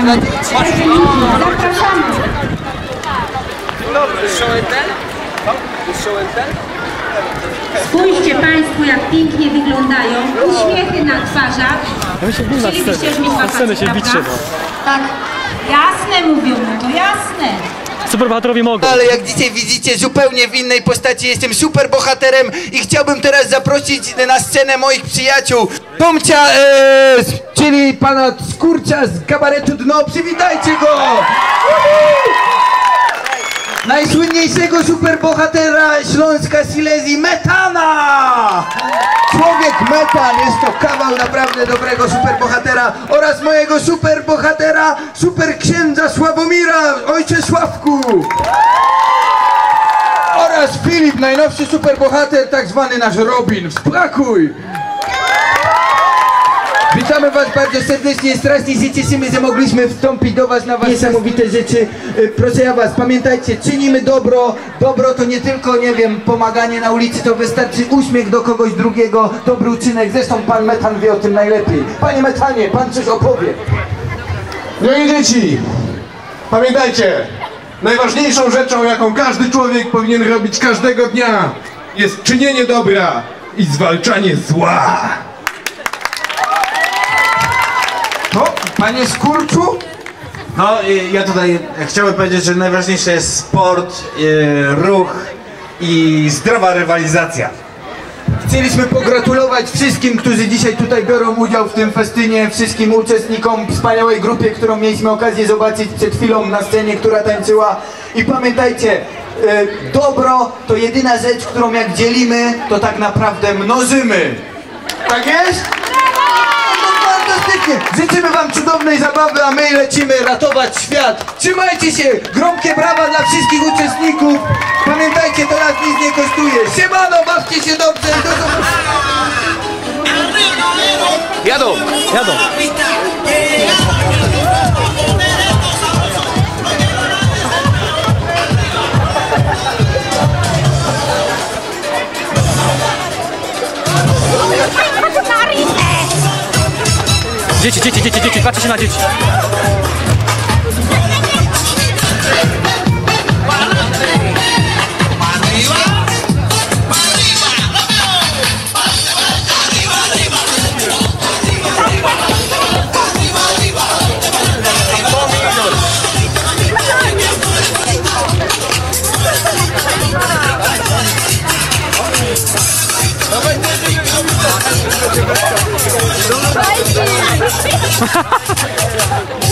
Zapraszamy. Spójrzcie Państwo, jak pięknie wyglądają. Uśmiechy na twarzach. My się na Chcielibyście scenę. już mieć Na scenę się. Tak. Jasne mówią, no to jasne. Superbohaterowie mogą. Ale jak dzisiaj widzicie, zupełnie w innej postaci jestem super bohaterem i chciałbym teraz zaprosić na scenę moich przyjaciół. Tomcia, e, czyli pana Skurcza z kabaretu Dno, przywitajcie go! Najsłynniejszego superbohatera Śląska Silesii, Metana! Człowiek Metan, jest to kawał naprawdę dobrego superbohatera oraz mojego superbohatera, superksiędza Sławomira, ojcze Sławku! Oraz Filip, najnowszy superbohater, tak zwany nasz Robin. Wspakuj! Witamy Was bardzo serdecznie, strasznie się cieszymy, że mogliśmy wstąpić do Was na Was niesamowite rzeczy. Y, Proszę ja Was, pamiętajcie, czynimy dobro. Dobro to nie tylko, nie wiem, pomaganie na ulicy, to wystarczy uśmiech do kogoś drugiego, dobry uczynek. Zresztą Pan Metan wie o tym najlepiej. Panie Metanie, Pan coś opowie. Drogie dzieci, pamiętajcie, najważniejszą rzeczą, jaką każdy człowiek powinien robić każdego dnia, jest czynienie dobra i zwalczanie zła. To, Panie Skurczu? No, y, ja tutaj chciałbym powiedzieć, że najważniejsze jest sport, y, ruch i zdrowa rywalizacja. Chcieliśmy pogratulować wszystkim, którzy dzisiaj tutaj biorą udział w tym festynie, wszystkim uczestnikom wspaniałej grupie, którą mieliśmy okazję zobaczyć przed chwilą na scenie, która tańczyła. I pamiętajcie, e, dobro to jedyna rzecz, którą jak dzielimy, to tak naprawdę mnożymy. Tak jest? No fantastycznie! Życzymy wam cudownej zabawy, a my lecimy ratować świat. Trzymajcie się! Gromkie brawa dla wszystkich uczestników. Pamiętajcie, nas nic nie kosztuje. Siemano, bawcie się dobrze. Do zobaczenia. Jadą. Dzieci, dzieci, dzieci, dzieci, patrzcie na dzieci. ハハハハ!